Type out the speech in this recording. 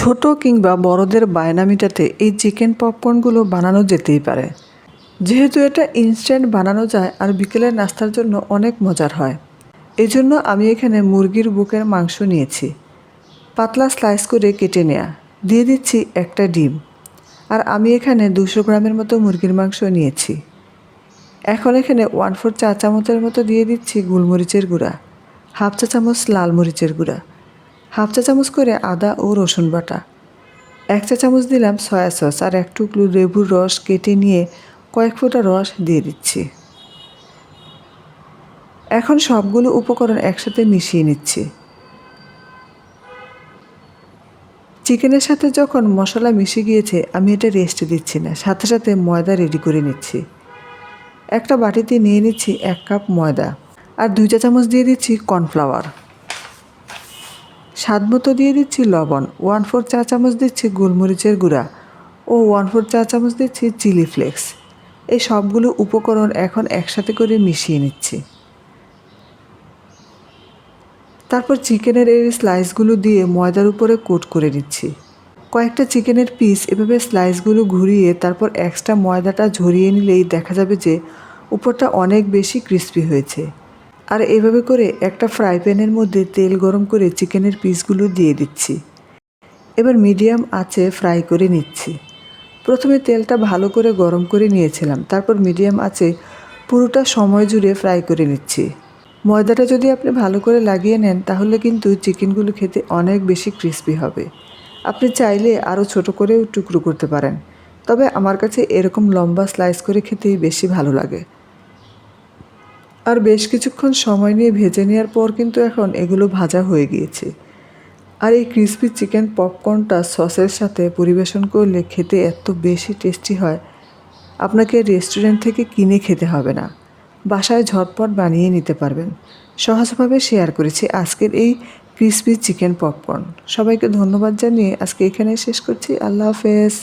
ছোট কিংবা বড়দের বায়না মেটাতে এই চিকেন পপকর্নগুলো বানানো যেতেই পারে। যেহেতু এটা ইনস্ট্যান্ট বানানো যায় আর বিকেলের নাস্তার জন্য অনেক মজার হয়। এই জন্য আমি এখানে মুরগির বুকের মাংস নিয়েছি। পাতলা স্লাইস করে কেটে নেয়া। দিয়ে দিচ্ছি একটা ডিম। আর আমি এখানে দুশো গ্রামের মতো মুরগির মাংস নিয়েছি। এখন এখানে ওয়ান ফোর চা চামচের মতো দিয়ে দিচ্ছি গোলমরিচের গুঁড়া। হাফ চা চামচ লাল মরিচের গুঁড়া। হাফ চা চামচ করে আদা ও রসুন বাটা। এক চা চামচ দিলাম সয়া সস আর এক টুকরো লেবুর রস কেটে নিয়ে কয়েক ফোঁটা রস দিয়ে দিচ্ছি। এখন সবগুলো উপকরণ একসাথে মিশিয়ে নিচ্ছি। চিকেনের সাথে যখন মশলা মিশে গিয়েছে, আমি এটা রেস্টে দিচ্ছি না, সাথে সাথে ময়দা রেডি করে নিচ্ছি। একটা বাটিতে নিয়ে নিচ্ছি এক কাপ ময়দা আর দুই চা চামচ দিয়ে দিচ্ছি কর্নফ্লাওয়ার স্বাদ মতো দিয়ে দিচ্ছি লবণ ওয়ান ফোর চা চামচ দিচ্ছি গোলমরিচের গুঁড়া ও ওয়ান ফোর চা চামচ দিচ্ছি চিলি ফ্লেক্স এই সবগুলো উপকরণ এখন একসাথে করে মিশিয়ে নিচ্ছি। তারপর চিকেনের এই স্লাইসগুলো দিয়ে ময়দার উপরে কোট করে নিচ্ছি। কয়েকটা চিকেনের পিস এভাবে স্লাইসগুলো ঘুরিয়ে তারপর এক্সট্রা ময়দাটা ঝরিয়ে নিলেই দেখা যাবে যে উপরটা অনেক বেশি ক্রিস্পি হয়েছে। আর এভাবে করে একটা ফ্রাই প্যানের মধ্যে তেল গরম করে চিকেনের পিসগুলো দিয়ে দিচ্ছি। এবার মিডিয়াম আঁচে ফ্রাই করে নিচ্ছি। প্রথমে তেলটা ভালো করে গরম করে নিয়েছিলাম, তারপর মিডিয়াম আঁচে পুরোটা সময় জুড়ে ফ্রাই করে নিচ্ছি। ময়দাটা যদি আপনি ভালো করে লাগিয়ে নেন, তাহলে কিন্তু চিকেনগুলো খেতে অনেক বেশি ক্রিস্পি হবে। আপনি চাইলে আরও ছোট করেও টুকরো করতে পারেন, তবে আমার কাছে এরকম লম্বা স্লাইস করে খেতেই বেশি ভালো লাগে। আর বেশ কিছুক্ষণ সময় নিয়ে ভেজে নেওয়ার পর কিন্তু এখন এগুলো ভাজা হয়ে গিয়েছে। আর এই ক্রিসপি চিকেন পপকর্নটা সসের সাথে পরিবেশন করলে খেতে এত বেশি টেস্টি হয়। আপনাকে রেস্টুরেন্ট থেকে কিনে খেতে হবে না। বাসায় ঝটপট বানিয়ে নিতে পারবেন। সহজভাবে শেয়ার করেছি আজকের এই ক্রিসপি চিকেন পপকর্ন সবাইকে ধন্যবাদ জানিয়ে আজকে এখানে শেষ করছি। আল্লাহ হাফেজ।